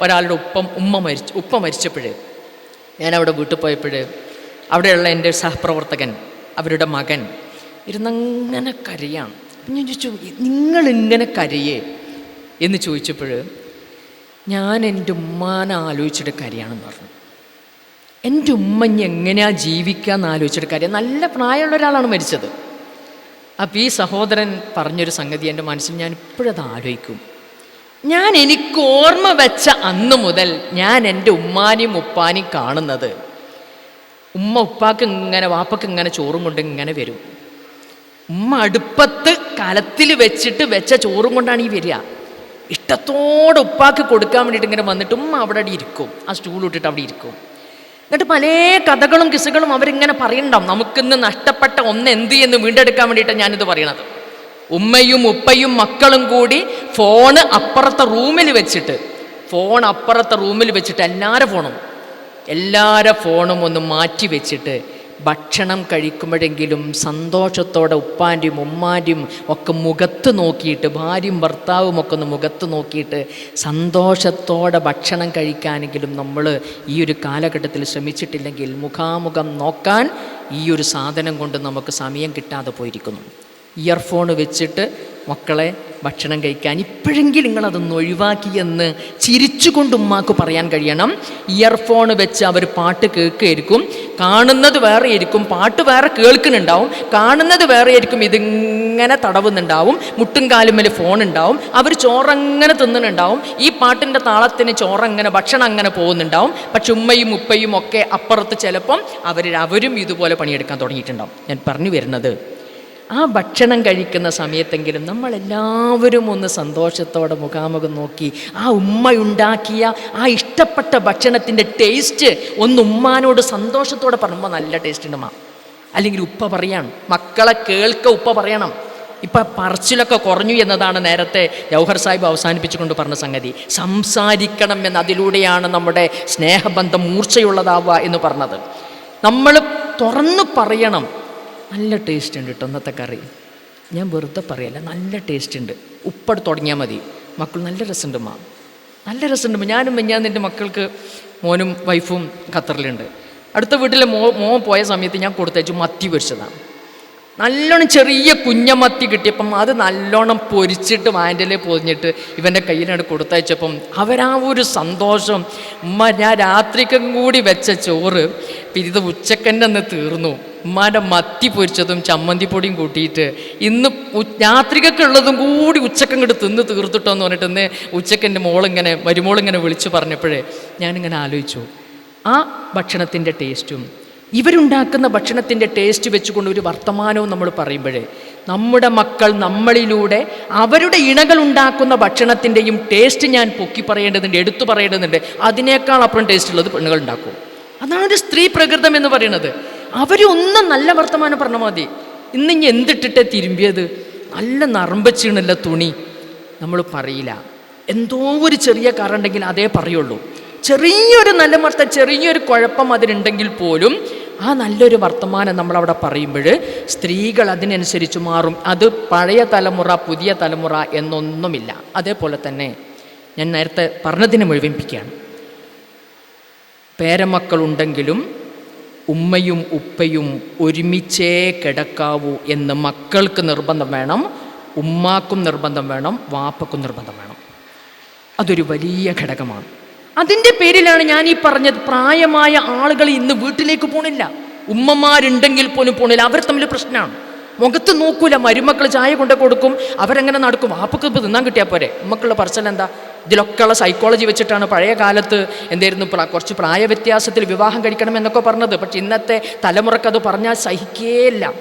ഒരാളുടെ ഉപ്പം ഉമ്മ മരിച്ചു ഉപ്പ മരിച്ചപ്പോഴേ ഞാനവിടെ വീട്ടിൽ പോയപ്പോഴേ അവിടെയുള്ള എന്റെ സഹപ്രവർത്തകൻ അവരുടെ മകൻ ഇരുന്നങ്ങനെ കരയാണ്. ഞാൻ ചോദിച്ചു നിങ്ങളിങ്ങനെ കരയേ? എന്ന് ചോദിച്ചപ്പോൾ ഞാൻ എന്റെ ഉമ്മാനെ ആലോചിച്ചിട്ട് കരയാണെന്ന് പറഞ്ഞു. എന്റെ ഉമ്മ എങ്ങനെയാ ജീവിക്കാന്ന് ആലോചിച്ചിട്ട് കാര്യം. നല്ല പ്രായമുള്ള ഒരാളാണ് മരിച്ചത്. അപ്പോൾ ഈ സഹോദരൻ പറഞ്ഞൊരു സംഗതി എന്റെ മനസ്സിൽ ഞാൻ ഇപ്പോഴത് ആലോചിക്കും. ഞാൻ എനിക്ക് ഓർമ്മ വെച്ച അന്ന് മുതൽ ഞാൻ എന്റെ ഉമ്മാനെയും ഉപ്പാനെയും കാണുന്നത്. ഉമ്മ ഉപ്പാക്ക് ഇങ്ങനെ വാപ്പക്ക് ഇങ്ങനെ ചോറും കൊണ്ട് ഇങ്ങനെ വരും. ഉമ്മ അടുപ്പത്ത് കലത്തിൽ വെച്ചിട്ട് വെച്ച ചോറും കൊണ്ടാണ് ഈ വരിക. ഇഷ്ടത്തോടെ ഉപ്പാക്ക് കൊടുക്കാൻ വേണ്ടിയിട്ട് ഇങ്ങനെ വന്നിട്ട് ഉമ്മ അവിടെ ഇരിക്കും. ആ സ്റ്റൂൾ ഇട്ടിട്ട് അവിടെ ഇരിക്കും. എന്നിട്ട് പല കഥകളും കിസുകളും അവരിങ്ങനെ പറയണ്ടാവും. നമുക്കിന്ന് നഷ്ടപ്പെട്ട ഒന്ന് എന്ത് എന്ന് വീണ്ടെടുക്കാൻ വേണ്ടിയിട്ടാണ് ഞാനിത് പറയണത്. ഉമ്മയും ഉപ്പയും മക്കളും കൂടി ഫോണ് അപ്പുറത്തെ റൂമിൽ വെച്ചിട്ട് ഫോൺ അപ്പുറത്തെ റൂമിൽ വെച്ചിട്ട് എല്ലാവരുടെ ഫോണും. എല്ലാവരുടെ ഫോണും ഒന്ന് മാറ്റി വെച്ചിട്ട് ഭക്ഷണം കഴിക്കുമ്പോഴെങ്കിലും സന്തോഷത്തോടെ ഉപ്പാന്റെയും ഉമ്മാന്റെയും ഒക്കെ മുഖത്ത് നോക്കിയിട്ട് ഭാര്യയും ഭർത്താവും ഒക്കെ ഒന്ന് മുഖത്ത് നോക്കിയിട്ട് സന്തോഷത്തോടെ ഭക്ഷണം കഴിക്കാനെങ്കിലും നമ്മൾ ഈ ഒരു കാലഘട്ടത്തിൽ ശ്രമിച്ചിട്ടില്ലെങ്കിൽ മുഖാമുഖം നോക്കാൻ ഈ ഒരു സാധനം കൊണ്ട് നമുക്ക് സമയം കിട്ടാതെ പോയിരിക്കുന്നു. ഇയർഫോൺ വെച്ചിട്ട് മക്കളെ ഭക്ഷണം കഴിക്കാൻ ഇപ്പോഴെങ്കിലും നിങ്ങളതൊന്ന് ഒഴിവാക്കിയെന്ന് ചിരിച്ചുകൊണ്ട് ഉമ്മാക്ക് പറയാൻ കഴിയണം. ഇയർഫോൺ വെച്ച് അവർ പാട്ട് കേൾക്കുകയായിരിക്കും കാണുന്നത് വേറെ ആയിരിക്കും. പാട്ട് വേറെ കേൾക്കുന്നുണ്ടാവും. കാണുന്നത് വേറെ ആയിരിക്കും. ഇതിങ്ങനെ തടവുന്നുണ്ടാവും. മുട്ടും കാലുമ്മൽ ഫോൺ ഉണ്ടാവും. അവർ ചോറങ്ങനെ തിന്നുന്നുണ്ടാവും. ഈ പാട്ടിന്റെ താളത്തിന് ചോറങ്ങനെ ഭക്ഷണം അങ്ങനെ പോകുന്നുണ്ടാവും. പക്ഷെ ഉമ്മയും ഉപ്പയും ഒക്കെ അപ്പുറത്ത് ചിലപ്പം അവർ അവരും ഇതുപോലെ പണിയെടുക്കാൻ തുടങ്ങിയിട്ടുണ്ടാവും. ഞാൻ പറഞ്ഞു വരുന്നത് ആ ഭക്ഷണം കഴിക്കുന്ന സമയത്തെങ്കിലും നമ്മളെല്ലാവരും ഒന്ന് സന്തോഷത്തോടെ മുഖാമുഖം നോക്കി ആ ഉമ്മ ഉണ്ടാക്കിയ ആ ഇഷ്ടപ്പെട്ട ഭക്ഷണത്തിന്റെ ടേസ്റ്റ് ഒന്ന് ഉമ്മാനോട് സന്തോഷത്തോടെ പറയുമ്പോൾ നല്ല ടേസ്റ്റ് ഉണ്ട് മാ അല്ലെങ്കിൽ ഉപ്പ പറയാണ് മക്കളെ കേൾക്ക ഉപ്പ പറയണം. ഇപ്പം പറച്ചിലൊക്കെ കുറഞ്ഞു എന്നതാണ് നേരത്തെ ജൗഹർ സാഹിബ് അവസാനിപ്പിച്ചുകൊണ്ട് പറഞ്ഞ സംഗതി. സംസാരിക്കണം എന്ന് അതിലൂടെയാണ് നമ്മുടെ സ്നേഹബന്ധം മൂർച്ചയുള്ളതാവുക എന്ന് പറഞ്ഞത്. നമ്മൾ തുറന്നു പറയണം നല്ല ടേസ്റ്റ് ഉണ്ട് കേട്ടോ അന്നത്തെ കറി. ഞാൻ വെറുതെ പറയല്ല നല്ല ടേസ്റ്റ് ഉണ്ട്. ഉപ്പട് തുടങ്ങിയാൽ മതി. മക്കൾ നല്ല രസമുണ്ട് മാ നല്ല രസമുണ്ട് ഞാനും ഞാൻ എന്റെ മക്കൾക്ക് മോനും വൈഫും ഖത്തറിലുണ്ട്. അടുത്ത വീട്ടിലെ മോ മോൻ പോയ സമയത്ത് ഞാൻ കൊടുത്തയച്ചു മത്തി പൊരിച്ചതാണ്. നല്ലോണം ചെറിയ കുഞ്ഞമത്തി കിട്ടിയപ്പം അത് നല്ലോണം പൊരിച്ചിട്ട് വാന്റലെ പൊതിഞ്ഞിട്ട് ഇവന്റെ കയ്യിലാണ് കൊടുത്തയച്ചപ്പം അവരാ ഒരു സന്തോഷം. ഉമ്മ ഞാൻ രാത്രിക്കും കൂടി വെച്ച ചോറ് പിന്നെ ഇത് ഉച്ചക്കന്റെ അന്ന് തീർന്നു. ഉമ്മാന്റെ മത്തി പൊരിച്ചതും ചമ്മന്തിപ്പൊടിയും കൂട്ടിയിട്ട് ഇന്ന് ഉള്ളതും കൂടി ഉച്ചക്കങ്ങോട്ട് തിന്ന് തീർത്തിട്ടോ എന്ന് പറഞ്ഞിട്ട് ഇന്ന് ഉച്ചക്കന്റെ മോളിങ്ങനെ മരുമോളിങ്ങനെ വിളിച്ചു പറഞ്ഞപ്പോഴേ ഞാനിങ്ങനെ ആലോചിച്ചു. ആ ഭക്ഷണത്തിന്റെ ടേസ്റ്റും ഇവരുണ്ടാക്കുന്ന ഭക്ഷണത്തിന്റെ ടേസ്റ്റ് വെച്ചുകൊണ്ട് ഒരു വർത്തമാനവും നമ്മൾ പറയുമ്പോഴേ നമ്മുടെ മക്കൾ നമ്മളിലൂടെ അവരുടെ ഇണകൾ ഉണ്ടാക്കുന്ന ഭക്ഷണത്തിന്റെയും ടേസ്റ്റ് ഞാൻ പൊക്കി പറയേണ്ടതുണ്ട് എടുത്തു പറയേണ്ടതുണ്ട്. അതിനേക്കാൾ അപ്പുറം ടേസ്റ്റ് ഉള്ളത് പെണ്ണുകൾ ഉണ്ടാക്കും. അതാണ് സ്ത്രീ പ്രകൃതം എന്ന് പറയുന്നത്. അവരൊന്നും നല്ല വർത്തമാനം പറഞ്ഞാൽ മതി. ഇന്ന് ഇനി എന്തിട്ടിട്ടേ തിരുമ്പിയത്? നല്ല നറമ്പച്ചീണല്ല തുണി. നമ്മൾ പറയില്ല. എന്തോ ഒരു ചെറിയ കാറുണ്ടെങ്കിൽ അതേ പറയുള്ളൂ. ചെറിയൊരു നല്ല വർത്ത ചെറിയൊരു കുഴപ്പം അതിനുണ്ടെങ്കിൽ പോലും ആ നല്ലൊരു വർത്തമാനം നമ്മളവിടെ പറയുമ്പോൾ സ്ത്രീകൾ അതിനനുസരിച്ച് മാറും. അത് പഴയ തലമുറ പുതിയ തലമുറ എന്നൊന്നുമില്ല. അതേപോലെ തന്നെ ഞാൻ നേരത്തെ പറഞ്ഞതിനെ മുഴുവിപ്പിക്കുകയാണ്. പേരമക്കളുണ്ടെങ്കിലും ഉമ്മയും ഉപ്പയും ഒരുമിച്ചേ കിടക്കാവൂ എന്ന് മക്കൾക്ക് നിർബന്ധം വേണം ഉമ്മാക്കും നിർബന്ധം വേണം വാപ്പക്കും നിർബന്ധം വേണം. അതൊരു വലിയ ഘടകമാണ്. അതിന്റെ പേരിലാണ് ഞാൻ ഈ പറഞ്ഞത്. പ്രായമായ ആളുകൾ ഇന്ന് വീട്ടിലേക്ക് പോണില്ല. ഉമ്മമാരുണ്ടെങ്കിൽ പോലും പോണില്ല. അവർ തമ്മിൽ പ്രശ്നമാണ് മുഖത്ത് നോക്കൂല. മരുമക്കൾ ചായ കൊണ്ട് കൊടുക്കും. അവരെങ്ങനെ നടക്കും? വാപ്പക്ക് ഇപ്പോൾ തിന്നാൻ കിട്ടിയാൽ പോരെ. ഉമ്മക്കുള്ള പറച്ചൽ എന്താ? ഇതിലൊക്കെയുള്ള സൈക്കോളജി വെച്ചിട്ടാണ് പഴയ കാലത്ത് എന്തായിരുന്നു? കുറച്ച് പ്രായവ്യത്യാസത്തിൽ വിവാഹം കഴിക്കണം എന്നൊക്കെ പറഞ്ഞത്. പക്ഷെ ഇന്നത്തെ തലമുറയ്ക്ക് അത് പറഞ്ഞാൽ സഹിക്കേയില്ല.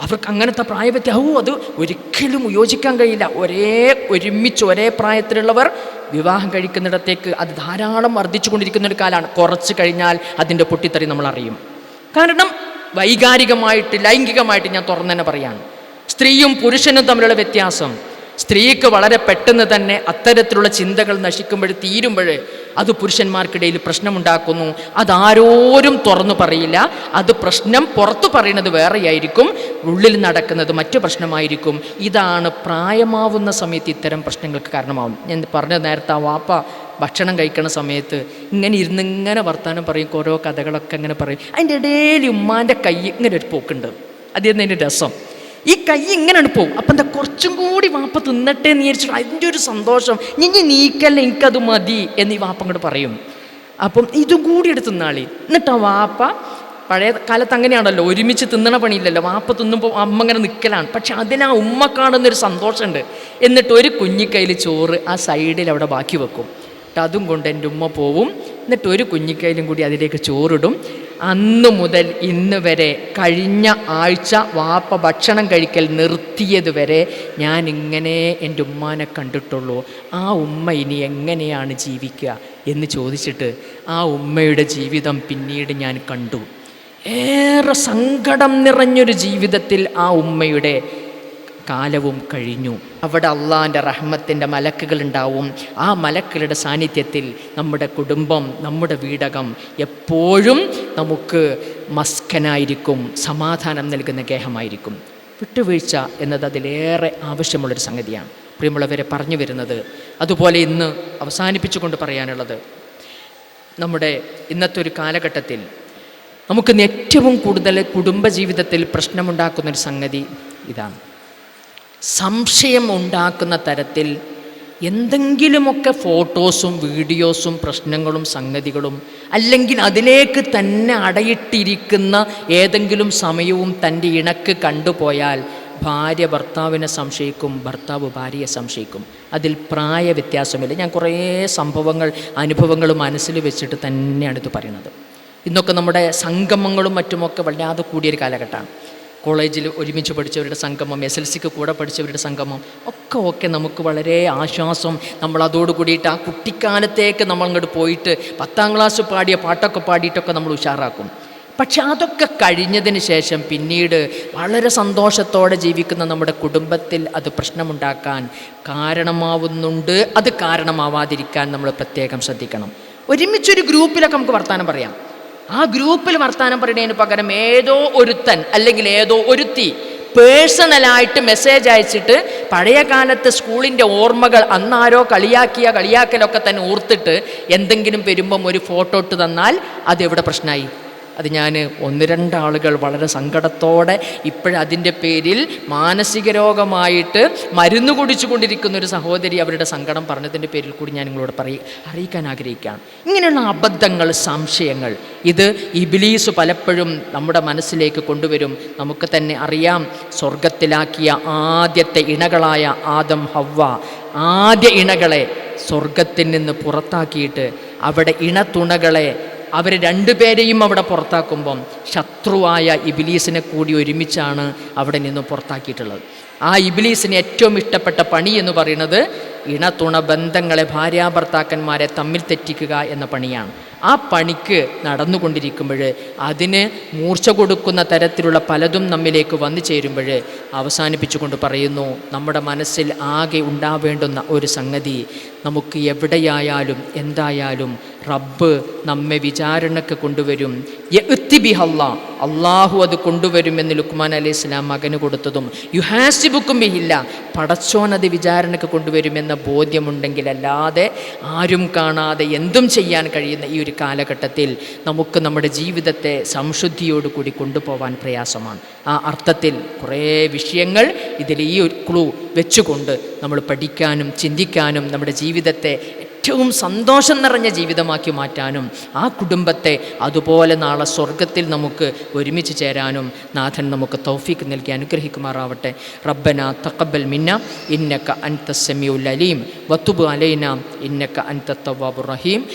അവർക്ക് അങ്ങനത്തെ പ്രായവ്യത്യാസവും അത് ഒരിക്കലും യോജിക്കാൻ കഴിയില്ല. ഒരേ ഒരുമിച്ച് ഒരേ പ്രായത്തിലുള്ളവർ വിവാഹം കഴിക്കുന്നിടത്തേക്ക് അത് ധാരാളം വർദ്ധിച്ചുകൊണ്ടിരിക്കുന്ന ഒരു കാലമാണ് കുറച്ച് കഴിഞ്ഞാൽ അതിന്റെ പൊട്ടിത്തെറി നമ്മൾ അറിയും. കാരണം വൈകാരികമായിട്ട് ലൈംഗികമായിട്ട് ഞാൻ തുറന്നു തന്നെ പറയാണ്. സ്ത്രീയും പുരുഷനും തമ്മിലുള്ള വ്യത്യാസം. സ്ത്രീക്ക് വളരെ പെട്ടെന്ന് തന്നെ അത്തരത്തിലുള്ള ചിന്തകൾ നശിക്കുമ്പോൾ തീരുമ്പോൾ അത് പുരുഷന്മാർക്കിടയിൽ പ്രശ്നമുണ്ടാക്കുന്നു. അതാരോരും തുറന്നു പറയില്ല. അത് പ്രശ്നം പുറത്തു പറയുന്നത് വേറെയായിരിക്കും. ഉള്ളിൽ നടക്കുന്നത് മറ്റു പ്രശ്നമായിരിക്കും. ഇതാണ് പ്രായമാവുന്ന സമയത്ത് ഇത്തരം പ്രശ്നങ്ങൾക്ക് കാരണമാവും ഞാൻ പറഞ്ഞ നേരത്തെ ആ വാപ്പ ഭക്ഷണം കഴിക്കണ സമയത്ത് ഇങ്ങനെ ഇരുന്ന് ഇങ്ങനെ വർത്താനം പറയും. ഓരോ കഥകളൊക്കെ ഇങ്ങനെ പറയും. അതിന്റെ ഇടയിൽ ഉമ്മാന്റെ കൈ ഇങ്ങനെ ഒരു പോക്കുണ്ട്. അതിൽ നിന്ന് രസം. ഈ കൈ ഇങ്ങനെയാണ് പോകും. അപ്പം എന്താ കുറച്ചും കൂടി വാപ്പ തിന്നട്ടെ എന്ന് വിചാരിച്ചിട്ട് അതിന്റെ ഒരു സന്തോഷം. ഇനി നീക്കല്ല എനിക്കത് മതി എന്ന് ഈ വാപ്പ അങ്ങോട്ട് പറയും. അപ്പം ഇതും കൂടി എടുത്ത് തിന്നാളി എന്നിട്ട് വാപ്പ പഴയ കാലത്ത് അങ്ങനെയാണല്ലോ ഒരുമിച്ച് തിന്നണ പണിയില്ലല്ലോ. വാപ്പ തിന്നുമ്പോൾ അമ്മ ഇങ്ങനെ നിൽക്കലാണ് പക്ഷെ അതിനാ ഉമ്മ കാണുന്നൊരു സന്തോഷമുണ്ട്. എന്നിട്ട് ഒരു കുഞ്ഞിക്കൈയിൽ ചോറ് ആ സൈഡിൽ അവിടെ ബാക്കി വെക്കും. എന്നിട്ട് അതും കൊണ്ട് എന്റെ ഉമ്മ പോവും. എന്നിട്ട് ഒരു കുഞ്ഞിക്കൈയിലും കൂടി അതിലേക്ക് ചോറിടും. അന്ന് മുതൽ ഇന്ന് വരെ കഴിഞ്ഞ ആഴ്ച വാപ്പ ഭക്ഷണം കഴിക്കൽ നിർത്തിയത് വരെ ഞാൻ ഇങ്ങനെ എന്റെ ഉമ്മാനെ കണ്ടിട്ടുള്ളൂ. ആ ഉമ്മ ഇനി എങ്ങനെയാണ് ജീവിക്കുക എന്ന് ചോദിച്ചിട്ട് ആ ഉമ്മയുടെ ജീവിതം പിന്നീട് ഞാൻ കണ്ടു. ഏറെ സങ്കടം നിറഞ്ഞൊരു ജീവിതത്തിൽ ആ ഉമ്മയുടെ കാലവും കഴിഞ്ഞു. അവിടെ അള്ളാന്റെ റഹ്മത്തിന്റെ മലക്കുകൾ ഉണ്ടാവും ആ മലക്കുകളുടെ സാന്നിധ്യത്തിൽ നമ്മുടെ കുടുംബം നമ്മുടെ വീടകം എപ്പോഴും നമുക്ക് മസ്കനായിരിക്കും സമാധാനം നൽകുന്ന ഗേഹമായിരിക്കും. വിട്ടുവീഴ്ച എന്നത് അതിലേറെ ആവശ്യമുള്ളൊരു സംഗതിയാണ്. പ്രിയമുള്ളവരെ പറഞ്ഞു വരുന്നത് അതുപോലെ ഇന്ന് അവസാനിപ്പിച്ചുകൊണ്ട് പറയാനുള്ളത് നമ്മുടെ ഇന്നത്തെ ഒരു കാലഘട്ടത്തിൽ നമുക്ക് ഏറ്റവും കൂടുതൽ കുടുംബജീവിതത്തിൽ പ്രശ്നമുണ്ടാക്കുന്നൊരു സംഗതി ഇതാണ്. സംശയം ഉണ്ടാക്കുന്ന തരത്തിൽ എന്തെങ്കിലുമൊക്കെ ഫോട്ടോസും വീഡിയോസും പ്രശ്നങ്ങളും സംഗതികളും അല്ലെങ്കിൽ അതിലേക്ക് തന്നെ അടയിട്ടിരിക്കുന്ന ഏതെങ്കിലും സമയവും തന്റെ ഇണക്ക് കണ്ടുപോയാൽ ഭാര്യ ഭർത്താവിനെ സംശയിക്കും ഭർത്താവ് ഭാര്യയെ സംശയിക്കും. അതിൽ പ്രായ വ്യത്യാസമില്ല ഞാൻ കുറേ സംഭവങ്ങൾ അനുഭവങ്ങൾ മനസ്സിൽ വെച്ചിട്ട് തന്നെയാണ് ഇത് പറയുന്നത്. ഇന്നൊക്കെ നമ്മുടെ സംഗമങ്ങളും മറ്റുമൊക്കെ വല്ലാതെ കൂടിയൊരു കാലഘട്ടമാണ്. കോളേജിൽ ഒരുമിച്ച് പഠിച്ചവരുടെ സംഗമം എസ് എൽ സിക്ക് കൂടെ പഠിച്ചവരുടെ സംഗമം ഒക്കെ ഒക്കെ നമുക്ക് വളരെ ആശ്വാസം. നമ്മൾ അതോട് കൂടിയിട്ട് ആ കുട്ടിക്കാലത്തേക്ക് നമ്മൾ അങ്ങോട്ട് പോയിട്ട് പത്താം ക്ലാസ് പാടിയ പാട്ടൊക്കെ പാടിയിട്ടൊക്കെ നമ്മൾ ഉഷാറാക്കും. പക്ഷെ അതൊക്കെ കഴിഞ്ഞതിന് ശേഷം പിന്നീട് വളരെ സന്തോഷത്തോടെ ജീവിക്കുന്ന നമ്മുടെ കുടുംബത്തിൽ അത് പ്രശ്നമുണ്ടാക്കാൻ കാരണമാവുന്നുണ്ട്. അത് കാരണമാവാതിരിക്കാൻ നമ്മൾ പ്രത്യേകം ശ്രദ്ധിക്കണം. ഒരുമിച്ചൊരു ഗ്രൂപ്പിലൊക്കെ നമുക്ക് വർത്തമാനം പറയാം. ആ ഗ്രൂപ്പിൽ വർത്തമാനം പറയുന്നതിന് പകരം ഏതോ ഒരുത്തൻ അല്ലെങ്കിൽ ഏതോ ഒരുത്തി പേഴ്സണലായിട്ട് മെസ്സേജ് അയച്ചിട്ട് പഴയ കാലത്ത് സ്കൂളിന്റെ ഓർമ്മകൾ അന്നാരോ കളിയാക്കിയ കളിയാക്കലൊക്കെ തന്നെ ഓർത്തിട്ട് എന്തെങ്കിലും വരുമ്പം ഒരു ഫോട്ടോ ഇട്ട് തന്നാൽ അതെവിടെ പ്രശ്നമായി? അത് ഞാൻ ഒന്ന് രണ്ടാളുകൾ വളരെ സങ്കടത്തോടെ ഇപ്പോഴതിന്റെ പേരിൽ മാനസിക രോഗമായിട്ട് മരുന്ന് കുടിച്ചു കൊണ്ടിരിക്കുന്ന ഒരു സഹോദരി അവരുടെ സങ്കടം പറഞ്ഞതിന്റെ പേരിൽ കൂടി ഞാൻ നിങ്ങളോട് പറയും അറിയിക്കാൻ ആഗ്രഹിക്കുകയാണ്. ഇങ്ങനെയുള്ള അബദ്ധങ്ങൾ സംശയങ്ങൾ ഇത് ഇബിലീസ് പലപ്പോഴും നമ്മുടെ മനസ്സിലേക്ക് കൊണ്ടുവരും. നമുക്ക് തന്നെ അറിയാം സ്വർഗത്തിലാക്കിയ ആദ്യത്തെ ഇണകളായ ആദം ഹവ്വ ആദ്യ ഇണകളെ സ്വർഗത്തിൽ നിന്ന് പുറത്താക്കിയിട്ട് അവിടെ ഇണത്തുണകളെ അവർ രണ്ടുപേരെയും അവിടെ പുറത്താക്കുമ്പം ശത്രുവായ ഇബിലീസിനെ കൂടി ഒരുമിച്ചാണ് അവിടെ നിന്ന് പുറത്താക്കിയിട്ടുള്ളത്. ആ ഇബിലീസിന് ഏറ്റവും ഇഷ്ടപ്പെട്ട പണി എന്ന് പറയുന്നത് ഇണതുണ ബന്ധങ്ങളെ ഭാര്യാഭർത്താക്കന്മാരെ തമ്മിൽ തെറ്റിക്കുക എന്ന പണിയാണ്. ആ പണിക്ക് നടന്നുകൊണ്ടിരിക്കുമ്പോൾ അതിന് മൂർച്ച കൊടുക്കുന്ന തരത്തിലുള്ള പലതും നമ്മിലേക്ക് വന്നു ചേരുമ്പോൾ അവസാനിപ്പിച്ചുകൊണ്ട് പറയുന്നു നമ്മുടെ മനസ്സിൽ ആകെ ഉണ്ടാവേണ്ടുന്ന ഒരു സംഗതി നമുക്ക് എവിടെയായാലും എന്തായാലും റബ്ബ് നമ്മെ വിചാരണക്ക് കൊണ്ടുവരും. ബിഹല്ല അള്ളാഹു അത് കൊണ്ടുവരും കൊണ്ടുവരുമെന്ന് ലുക്മാൻ അലൈഹി ഇസ്ലാം മകന് കൊടുത്തതും യുഹാസിബുക്കും ബിഹില്ല പടച്ചോൻ അത് വിചാരണക്ക് കൊണ്ടുവരുമെന്ന ബോധ്യമുണ്ടെങ്കിലല്ലാതെ ആരും കാണാതെ എന്തും ചെയ്യാൻ കഴിയുന്ന ഈ ഒരു കാലഘട്ടത്തിൽ നമുക്ക് നമ്മുടെ ജീവിതത്തെ സംശുദ്ധിയോട് കൂടി കൊണ്ടുപോകാൻ പ്രയാസമാണ്. ആ അർത്ഥത്തിൽ കുറേ വിഷയങ്ങൾ ഇതിൽ ഈ ഒരു ക്ലൂ വെച്ചുകൊണ്ട് നമ്മൾ പഠിക്കാനും ചിന്തിക്കാനും നമ്മുടെ ജീവിതത്തെ ഏറ്റവും സന്തോഷം നിറഞ്ഞ ജീവിതമാക്കി മാറ്റാനും ആ കുടുംബത്തെ അതുപോലെ നാളെ സ്വർഗത്തിൽ നമുക്ക് ഒരുമിച്ച് ചേരാനും നാഥൻ നമുക്ക് തൗഫീക്ക് നൽകി അനുഗ്രഹിക്കുമാറാവട്ടെ. റബ്ബന തക്കബൽ മിന്ന ഇന്നക്ക അൻത സെമിയുൽ അലീം. വത്തുബ് അലൈന ഇന്നക്ക അൻത റഹീം.